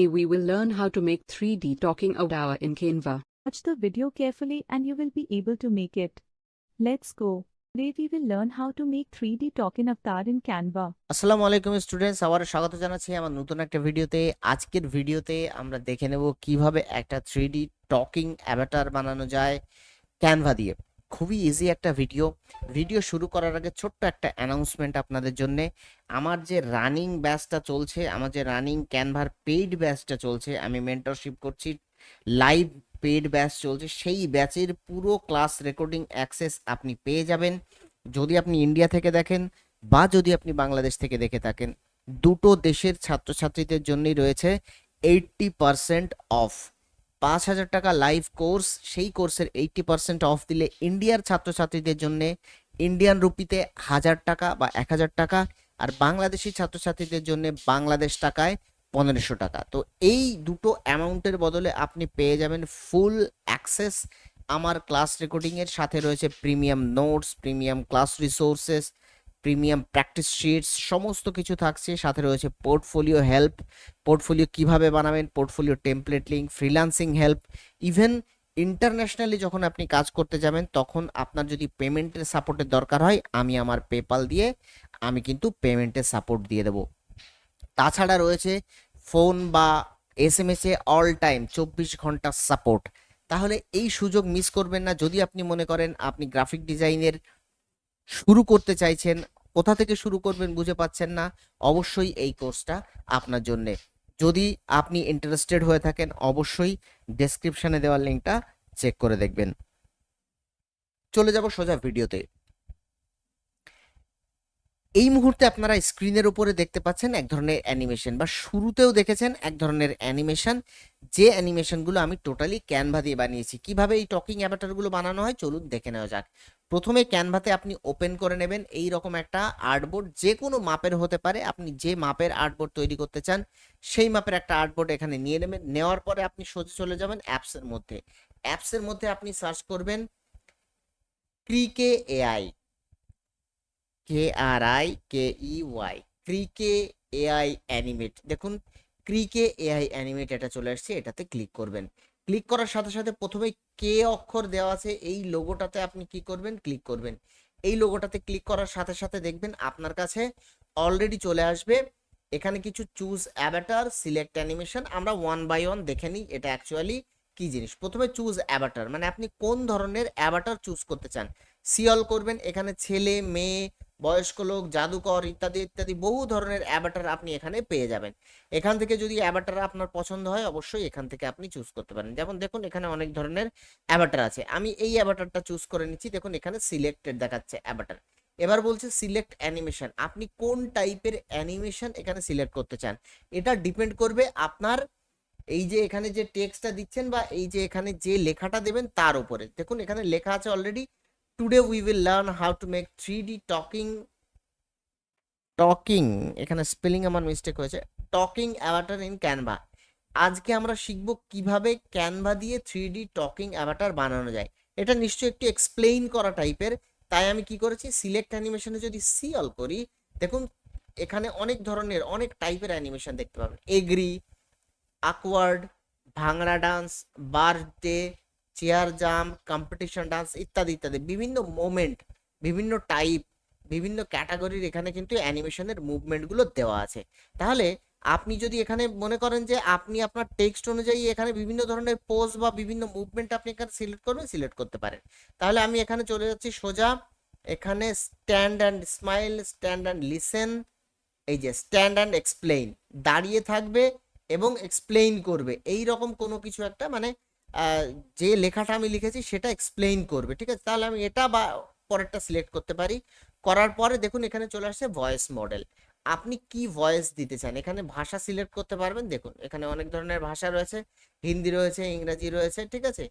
we will learn how to make 3D talking avatar in Canva. Watch the video carefully and you will be able to make it. Let's go. Today we will learn how to make 3D token avatar in Canva. আসসালামু আলাইকুম students আবার স্বাগত জানাচ্ছি আমার নতুন একটা ভিডিওতে আজকের ভিডিওতে আমরা দেখে নেব কিভাবে একটা থ্রি টকিং অ্যাভাটার বানানো যায় ক্যানভা দিয়ে খুবই ইজি একটা ভিডিও ভিডিও শুরু করার আগে ছোট্ট একটা অ্যানাউন্সমেন্ট আপনাদের জন্য। আমার যে রানিং ব্যাচটা চলছে, আমার যে রানিং ক্যানভার পেইড ব্যাচটা চলছে, আমি মেন্টরশিপ করছি লাইভ পেইড ব্যাচ চলছে, সেই ব্যাচের পুরো ক্লাস রেকর্ডিং অ্যাক্সেস আপনি পেয়ে যাবেন। যদি আপনি ইন্ডিয়া থেকে দেখেন বা যদি আপনি বাংলাদেশ থেকে দেখে থাকেন, দুটো দেশের ছাত্রছাত্রীদের জন্যই রয়েছে এইটটি পারসেন্ট অফ পাঁচ হাজার টাকা লাইভ কোর্স সেই কোর্সের এইটটি পার্সেন্ট অফ দিলে ইন্ডিয়ার ছাত্রছাত্রীদের জন্য ইন্ডিয়ান রুপিতে হাজার টাকা বা এক হাজার টাকা আর বাংলাদেশি ছাত্রছাত্রীদের জন্য বাংলাদেশ টাকায় পনেরোশো টাকা। তো এই দুটো অ্যামাউন্টের বদলে আপনি পেয়ে যাবেন ফুল অ্যাক্সেস আমার ক্লাস রেকর্ডিংয়ের সাথে রয়েছে premium notes premium class resources premium practice sheets, সমস্ত কিছু থাকছে। সাথে রয়েছে পোর্টফোলিও হেল্প, পোর্টফোলিও কীভাবে বানাবেন, portfolio template link, freelancing help. Even internationally যখন আপনি কাজ করতে যাবেন, তখন আপনার যদি পেমেন্টের সাপোর্টের দরকার হয়, আমি আমার পেপাল দিয়ে আমি কিন্তু পেমেন্টের সাপোর্ট দিয়ে দেবো। তাছাড়া রয়েছে ফোন বা S M S all time চব্বিশ ঘণ্টা সাপোর্ট। তাহলে এই সুযোগ মিস করবেন না। যদি আপনি মনে করেন আপনি গ্রাফিক ডিজাইনের শুরু করতে চাইছেন, কোথা থেকে শুরু করবেন বুঝে পাচ্ছেন না, অবশ্যই এই কোর্সটা আপনার জন্য। যদি আপনি ইন্টারেস্টেড হয়ে থাকেন, অবশ্যই ডেসক্রিপশনে দেওয়া লিঙ্কটা চেক করে দেখবেন। চলে যাব সোজা ভিডিওতে। এই মুহূর্তে আপনারা স্ক্রিনের উপরে দেখতে পাচ্ছেন এক ধরনের অ্যানিমেশন বা শুরুতেও দেখেছেন এক ধরনের অ্যানিমেশন যে অ্যানিমেশনগুলো আমি টোটালি ক্যানভা দিয়ে বানিয়েছি। কীভাবে এই টকিং অ্যাভাটারগুলো বানানো হয়, চলুন দেখে নেওয়া যাক। প্রথমে ক্যানভাতে আপনি ওপেন করে নেবেন এই রকম একটা আর্টবোর্ড যে কোনো মাপের হতে পারে। আপনি যে মাপের আর্টবোর্ড তৈরি করতে চান, সেই মাপের একটা আর্টবোর্ড এখানে নিয়ে নেবেন। নেওয়ার পরে আপনি সোজা চলে যাবেন অ্যাপসের মধ্যে। অ্যাপসের মধ্যে আপনি সার্চ করবেন Krikey AI K R I K E Y Krikey AI animate. দেখুন ক্রিকে এআই অ্যানিমেট এটা চলে আসছে, এটাতে ক্লিক করবেন। ক্লিক করার সাথে সাথে প্রথমে কে অক্ষর দেওয়া আছে। এই লোগোটাতে আপনি কি করবেন? ক্লিক করবেন। এই লোগোটাতে ক্লিক করার সাথে সাথে দেখবেন আপনার কাছে অলরেডি চলে আসবে। এখানে কিছু চুজ অ্যাভাটার সিলেক্ট অ্যানিমেশন আমরা ওয়ান বাই ওয়ান দেখে নিই এটা অ্যাকচুয়ালি কি জিনিস? প্রথমে চুজ অ্যাভাটার মানে আপনি কোন ধরনের অ্যাভাটার চুজ করতে চান? সিঅল করবেন। এখানে ছেলে, মেয়ে বয়স্ক লোক, জাদুকর ইত্যাদি ইত্যাদি বহু ধরনের অ্যাভাটার আপনি এখানে পেয়ে যাবেন। এখান থেকে যদি অ্যাভাটার আপনার পছন্দ হয়, অবশ্যই এখান থেকে আপনি চুজ করতে পারেন। যেমন দেখুন, এখানে অনেক ধরনের অ্যাভাটার আছে। আমি এই অ্যাভাটারটা চুজ করে নিচ্ছি। দেখুন, এখানে সিলেক্টেড দেখাচ্ছে অ্যাভাটার। এবার বলছে সিলেক্ট অ্যানিমেশন। আপনি কোন টাইপের অ্যানিমেশন এখানে সিলেক্ট করতে চান? এটা ডিপেন্ড করবে আপনার এই যে এখানে যে টেক্সটটা দিচ্ছেন বা এই যে এখানে যে লেখাটা দেবেন তার উপরে। দেখুন, এখানে লেখা আছে already. Today we will learn how to make three D talking এখানে স্পেলিং আমার মিস্টেক হয়েছে টকিং অ্যাভাটার ইন ক্যানভা আজকে আমরা শিখব কীভাবে ক্যানভা দিয়ে থ্রি ডি টকিং অ্যাভাটার বানানো যায়। এটা নিশ্চয়ই একটু এক্সপ্লেইন করা টাইপের তাই আমি কি করেছি? সিলেক্ট অ্যানিমেশনে যদি সি অল করি, দেখুন, এখানে অনেক ধরনের, অনেক টাইপের অ্যানিমেশন দেখতে পাবেন। Agree awkward ভাংড়া dance birthday chair jump competition dance ইত্যাদি ইত্যাদি। বিভিন্ন মোমেন্ট বিভিন্ন টাইপ বিভিন্ন ক্যাটাগরির এখানে কিন্তু অ্যানিমেশনের মুভমেন্টগুলো দেওয়া আছে। তাহলে আপনি যদি এখানে মনে করেন যে আপনি আপনার টেক্সট অনুযায়ী এখানে বিভিন্ন ধরনের পোজ বা বিভিন্ন মুভমেন্ট আপনি এখানে সিলেক্ট করবেন সিলেক্ট করতে পারেন। তাহলে আমি এখানে চলে যাচ্ছি সোজা। এখানে stand and smile stand and listen এই যে স্ট্যান্ড অ্যান্ড এক্সপ্লেইন দাঁড়িয়ে থাকবে এবং এক্সপ্লেইন করবে। এই রকম কোনো কিছু একটা মানে যে লেখাটা আমি লিখেছি সেটা এক্সপ্লেইন করবে, ঠিক আছে? তাহলে আমি এটা বা পরেরটা সিলেক্ট করতে পারি। করার পরে দেখুন এখানে চলে আসছে ভয়েস মডেল আপনি কি ভয়েস দিতে চান? এখানে ভাষা সিলেক্ট করতে পারবেন। দেখুন, এখানে অনেক ধরনের ভাষা রয়েছে। হিন্দি রয়েছে, ইংরাজি রয়েছে, ঠিক আছে?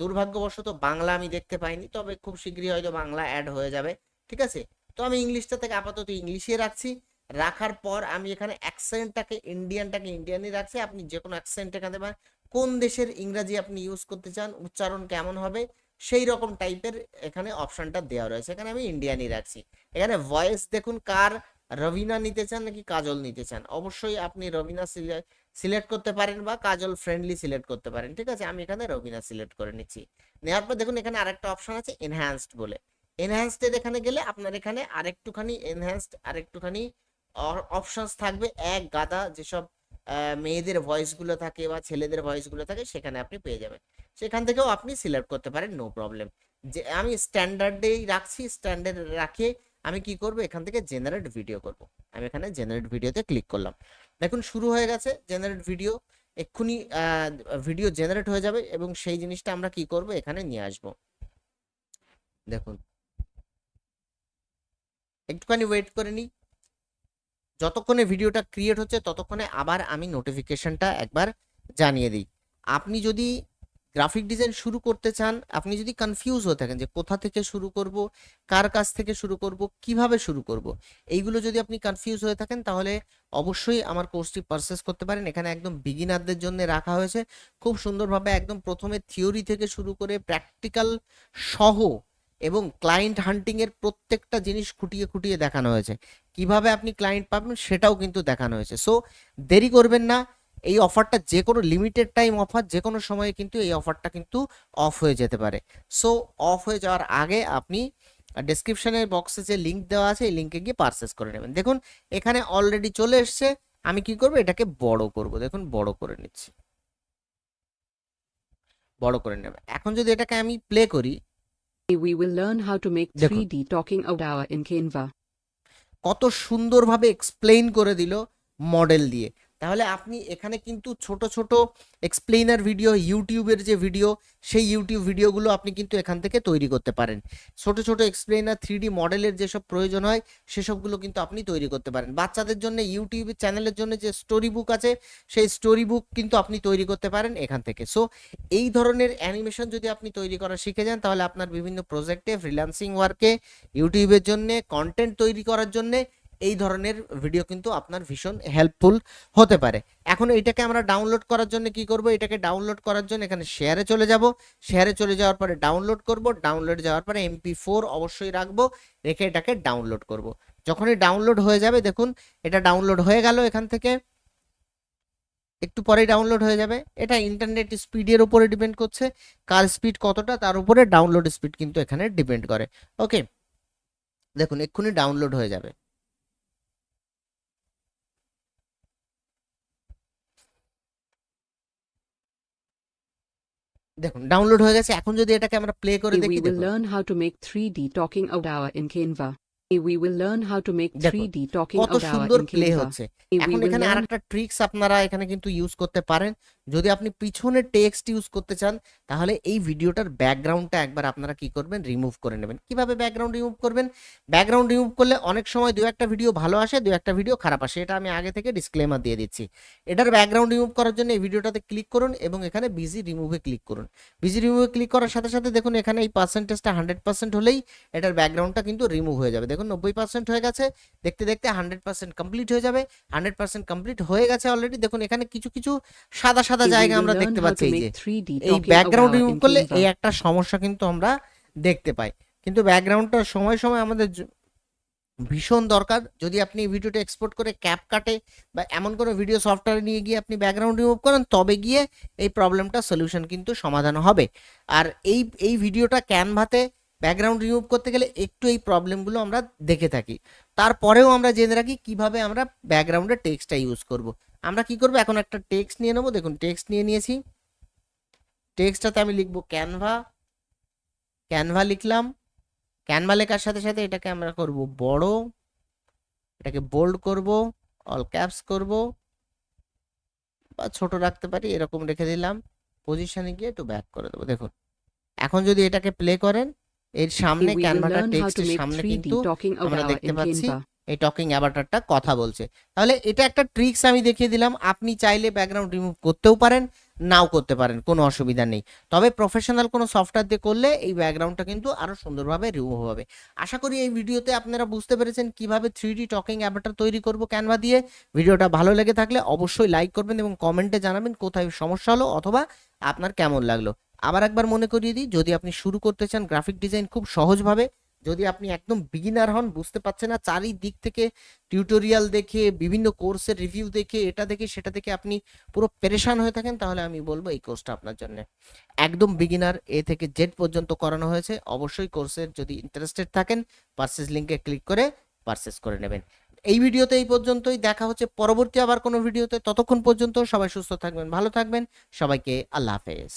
দুর্ভাগ্যবশত বাংলা আমি দেখতে পাইনি, তবে খুব শীঘ্রই হয়তো বাংলা অ্যাড হয়ে যাবে, ঠিক আছে? তো আমি ইংলিশটা থেকে আপাতত ইংলিশে রাখছি। রাখার পর আমি এখানে অ্যাকসেন্টটাকে ইন্ডিয়ানটাকে ইন্ডিয়ানই রাখছি। আপনি যে কোনো অ্যাকসেন্ট এখানে পাবেন কোন দেশের ইংরাজি আপনি ইউজ করতে চান, উচ্চারণ কেমন হবে, সেই রকম টাইপের এখানে অপশনটা দেওয়া রয়েছে। এখানে আমি ইন্ডিয়ানই রাখছি। এখানে ভয়েস দেখুন, কার রবিনা নিতে চান নাকি কাজল নিতে চান? অবশ্যই আপনি রবিনা সিলেক্ট করতে পারেন বা কাজল ফ্রেন্ডলি সিলেক্ট করতে পারেন। ঠিক আছে? আমি এখানে রবিনা সিলেক্ট করে নিচ্ছি। নেওয়ার পর দেখুন, এখানে আরেকটা অপশন আছে এনহ্যান্সড বলে। এনহ্যান্সডের এখানে গেলে আপনার এখানে আরেকটুখানি এনহ্যান্সড আরেকটুখানি অপশনস থাকবে। এক গাদা যেসব মেয়েদের ভয়েসগুলো থাকে বা ছেলেদের ভয়েসগুলো থাকে, সেখানে আপনি পেয়ে যাবেন। সেখান থেকেও আপনি সিলেক্ট করতে পারেন নো প্রবলেম যে, আমি স্ট্যান্ডার্ডেই রাখছি স্ট্যান্ডার্ড রাখে, আমি কি করব? এখান থেকে জেনারেট ভিডিও করব। আমি এখানে জেনারেট ভিডিওতে ক্লিক করলাম। দেখুন, শুরু হয়ে গেছে জেনারেট ভিডিও এক্ষুনি ভিডিও জেনারেট হয়ে যাবে এবং সেই জিনিসটা আমরা কি করব? এখানে নিয়ে আসব। দেখুন। একটুখানি ওয়েট করে নিই। যতক্ষণে ভিডিওটা ক্রিয়েট হচ্ছে, ততক্ষণে আবার আমি নোটিফিকেশনটা একবার জানিয়ে দিই। আপনি যদি গ্রাফিক ডিজাইন শুরু করতে চান, আপনি যদি কনফিউজ হয়ে থাকেন যে কোথা থেকে শুরু করব, কার কাছ থেকে শুরু করব, কীভাবে শুরু করব, এইগুলো যদি আপনি কনফিউজ হয়ে থাকেন, তাহলে অবশ্যই আমার কোর্সটি পারচেস করতে পারেন। এখানে একদম বিগিনারদের জন্য রাখা হয়েছে। খুব সুন্দরভাবে একদম প্রথমে থিওরি থেকে শুরু করে প্র্যাকটিক্যাল সহ এবং ক্লায়েন্ট হান্টিং এর প্রত্যেকটা জিনিস খুঁটিয়ে খুঁটিয়ে দেখানো হয়েছে। কীভাবে আপনি ক্লায়েন্ট পাবেন সেটাও কিন্তু দেখানো হয়েছে। সো দেরি করবেন না। এই অফারটা যে কোনো লিমিটেড টাইম অফার যে কোনো সময়ে কিন্তু এই অফারটা কিন্তু অফ হয়ে যেতে পারে। সো অফ হয়ে যাওয়ার আগে আপনি ডেসক্রিপশনের বক্সে যে লিঙ্ক দেওয়া আছে, এই লিঙ্কে গিয়ে পারচেস করে নেবেন। দেখুন, এখানে অলরেডি চলে এসছে। আমি কি করব? এটাকে বড় করব। দেখুন, বড় করে নিচ্ছি। বড় করে নেব। এখন যদি এটাকে আমি প্লে করি We will learn how to make দেখুন। 3D talking tower in Canva. কত সুন্দরভাবে এক্সপ্লেইন করে দিল মডেল দিয়ে তাহলে আপনি এখানে কিন্তু ছোট ছোট এক্সপ্লেইনার ভিডিও ইউটিউবের যে ভিডিও সেই ইউটিউব ভিডিওগুলো আপনি কিন্তু এখান থেকে তৈরি করতে পারেন। ছোট ছোট এক্সপ্লেইনার থ্রি ডি মডেলের যেসব প্রয়োজন হয়, সেসবগুলো কিন্তু আপনি তৈরি করতে পারেন। বাচ্চাদের জন্য ইউটিউব চ্যানেলের জন্য যে স্টোরি বুক আছে, সেই স্টোরি বুক কিন্তু আপনি তৈরি করতে পারেন এখান থেকে। সো এই ধরনের অ্যানিমেশন যদি আপনি তৈরি করা শিখে যান, তাহলে আপনার বিভিন্ন প্রজেক্টে ফ্রিল্যান্সিং ওয়ার্কে ইউটিউবের জন্য কন্টেন্ট তৈরি করার জন্য এই ধরনের ভিডিও কিন্তু আপনার ভীষণ হেল্পফুল হতে পারে। এখন এটাকে আমরা ডাউনলোড করার জন্য কি করব? এটাকে ডাউনলোড করার জন্য এখানে শেয়ারে চলে যাব। শেয়ারে চলে যাওয়ার পরে ডাউনলোড করব। ডাউনলোড যাওয়ার পরে এমপি ফোর অবশ্যই রাখব। রেখে এটাকে ডাউনলোড করব। যখনই ডাউনলোড হয়ে যাবে, দেখুন, এটা ডাউনলোড হয়ে গেল এখান থেকে। একটু পরেই ডাউনলোড হয়ে যাবে। এটা ইন্টারনেট স্পিডের উপরে ডিপেন্ড করছে। কার স্পিড কতটা, তার উপরে ডাউনলোড স্পিড কিন্তু এখানে ডিপেন্ড করে। ওকে দেখুন, এক্ষুনি ডাউনলোড হয়ে যাবে। দেখুন ডাউনলোড হয়ে গেছে। এখন যদি এটাকে আমরা প্লে করে দেখি we will learn how to make 3D talking avatar in Canva we will learn how to make 3D talking avatar in Canva এখন এখানে আরেকটা ট্রিক্স আপনারা এখানে কিন্তু ইউজ করতে পারেন। যদি আপনি পিছনে টেক্সট ইউজ করতে চান, তাহলে এই ভিডিওটার ব্যাকগ্রাউন্ডটা একবার আপনারা কি করবেন? রিমুভ করে নেবেন। কীভাবে ব্যাকগ্রাউন্ড রিমুভ করবেন? ব্যাকগ্রাউন্ড রিমুভ করলে অনেক সময় দু একটা ভিডিও ভালো আসে, দু একটা ভিডিও খারাপ আসে। এটা আমি আগে থেকে ডিসক্লেমার দিয়ে দিচ্ছি। এটার ব্যাকগ্রাউন্ড রিমুভ করার জন্য এই ভিডিওটাতে ক্লিক করুন এবং এখানে বিজি রিমুভে ক্লিক করুন। বিজি রিমুভে ক্লিক করার সাথে সাথে দেখুন এখানে এই পার্সেন্টেজটা হান্ড্রেড পার্সেন্ট হলেই এটার ব্যাকগ্রাউন্ডটা কিন্তু রিমুভ হয়ে যাবে। দেখুন নব্বই পার্সেন্ট হয়ে গেছে, দেখতে দেখতে হান্ড্রেড পার্সেন্ট কমপ্লিট হয়ে যাবে। হান্ড্রেড পার্সেন্ট কমপ্লিট হয়ে গেছে অলরেডি দেখুন এখানে কিছু কিছু সাদা সাদা জায়গা আমরা দেখতে পাচ্ছি এই যে এই ব্যাকগ্রাউন্ড রিমুভ করলে এই একটা সমস্যা কিন্তু আমরা দেখতে পাই। কিন্তু ব্যাকগ্রাউন্ডটা সময় সময় আমাদের ভীষণ দরকার। যদি আপনি ভিডিওটা এক্সপোর্ট করে ক্যাপ কাটে বা এমন কোনো ভিডিও সফটওয়্যার নিয়ে গিয়ে আপনি ব্যাকগ্রাউন্ড রিমুভ করেন তবে গিয়ে এই প্রবলেমটা সলিউশন কিন্তু সমাধান হবে। আর এই এই ভিডিওটা ক্যানভাতে ব্যাকগ্রাউন্ড রিমুভ করতে গেলে একটু এই প্রবলেমগুলো আমরা দেখে থাকি। তারপরেও আমরা জেনে রাখি কীভাবে আমরা ব্যাকগ্রাউন্ডে টেক্সটটা ইউজ করব। আমরা কি করব? এখন একটা টেক্সট নিয়ে নেব। দেখুন টেক্সট নিয়ে নিয়েছি। টেক্সটটাতে আমি লিখব ক্যানভা ক্যানভা লিখলাম। ক্যানভা লেখার সাথে সাথে এটাকে আমরা করব বড়। এটাকে বোল্ড করব অল ক্যাপস করব। বা ছোট রাখতে পারি এরকম রেখে দিলাম। পজিশনে গিয়ে একটু ব্যাক করে দেবো। দেখুন এখন যদি এটাকে প্লে করেন এর সামনে ক্যানভাটা টেক্সটের সামনে কিন্তু আমরা দেখতে পাচ্ছি. এই টকিং অ্যাভাটারটা কথা বলছে। তাহলে এটা একটা ট্রিক্স আমি দেখিয়ে দিলাম। আপনি চাইলে ব্যাকগ্রাউন্ড রিমুভ করতেও পারেন, নাও করতে পারেন, কোনো অসুবিধা নেই। তবে প্রফেশনাল কোনো সফটওয়্যার দিয়ে করলে এই ব্যাকগ্রাউন্ডটা কিন্তু আরও সুন্দরভাবে রিমুভ হবে। আশা করি এই ভিডিওতে আপনারা বুঝতে পেরেছেন কীভাবে থ্রি ডি টকিং অ্যাভাটার তৈরি করব ক্যানভা দিয়ে। ভিডিওটা ভালো লেগে থাকলে অবশ্যই লাইক করবেন এবং কমেন্টে জানাবেন কোথায় সমস্যা হলো অথবা আপনার কেমন লাগল। আবার একবার মনে করিয়ে দিই, যদি আপনি শুরু করতে চান গ্রাফিক ডিজাইন খুব সহজভাবে যদি আপনি একদম বিগিনার হন, বুঝতে পারছেন না, চারিদিক থেকে টিউটোরিয়াল দেখে, বিভিন্ন কোর্সের রিভিউ দেখে, এটা দেখে, সেটা দেখে আপনি পুরো পেরেশান হয়ে থাকেন, তাহলে আমি বলব এই কোর্সটা আপনার জন্য। একদম বিগিনার এ থেকে জেড পর্যন্ত করানো হয়েছে, অবশ্যই কোর্সের যদি ইন্টারেস্টেড থাকেন পারচেস লিঙ্কে ক্লিক করে পারচেস করে নেবেন। এই ভিডিওতে এই পর্যন্তই, দেখা হচ্ছে পরবর্তী আবার কোনো ভিডিওতে, ততক্ষণ পর্যন্ত সবাই সুস্থ থাকবেন, ভালো থাকবেন, সবাইকে আল্লাহ হাফেজ।